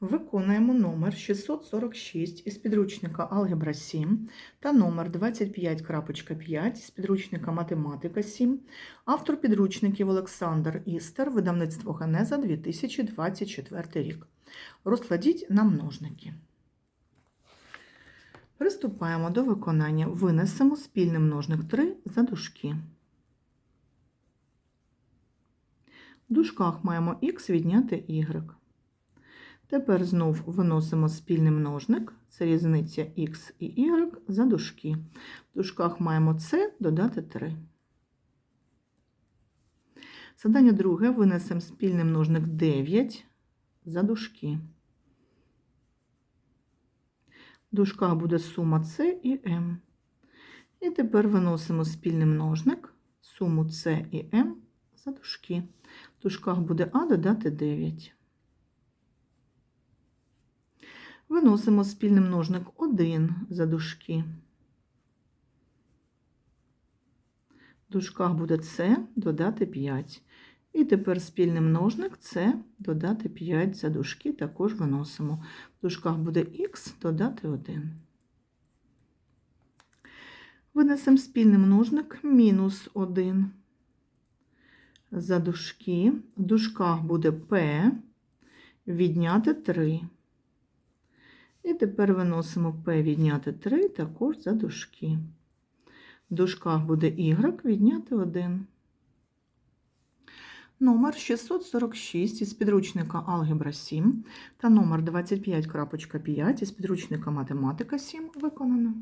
Виконуємо номер 646 із підручника Алгебра 7 та номер 25.5 із підручника Математика 7. Автор підручників Олександр Істер, видавництво Генеза 2024 рік. Розкладіть на множники. Приступаємо до виконання. Винесемо спільний множник 3 за дужки. В дужках маємо х відняти y. Тепер знов виносимо спільний множник, це різниця х і y за дужки. В дужках маємо c додати 3. Задання друге винесемо спільний множник 9 за дужки. В дужках буде сума c і m. І тепер виносимо спільний множник, суму c і m за дужки. В дужках буде а додати 9. Виносимо спільний множник 1 за дужки. В дужках буде С додати 5. І тепер спільний множник С додати 5 за дужки також виносимо. В дужках буде Х додати 1. Винесемо спільний множник мінус 1 за дужки. В дужках буде П відняти 3. І тепер виносимо P відняти 3 також за дужки. В дужках буде y відняти 1. Номер 646 із підручника Алгебра 7 та номер 25.5 із підручника Математика 7 виконано.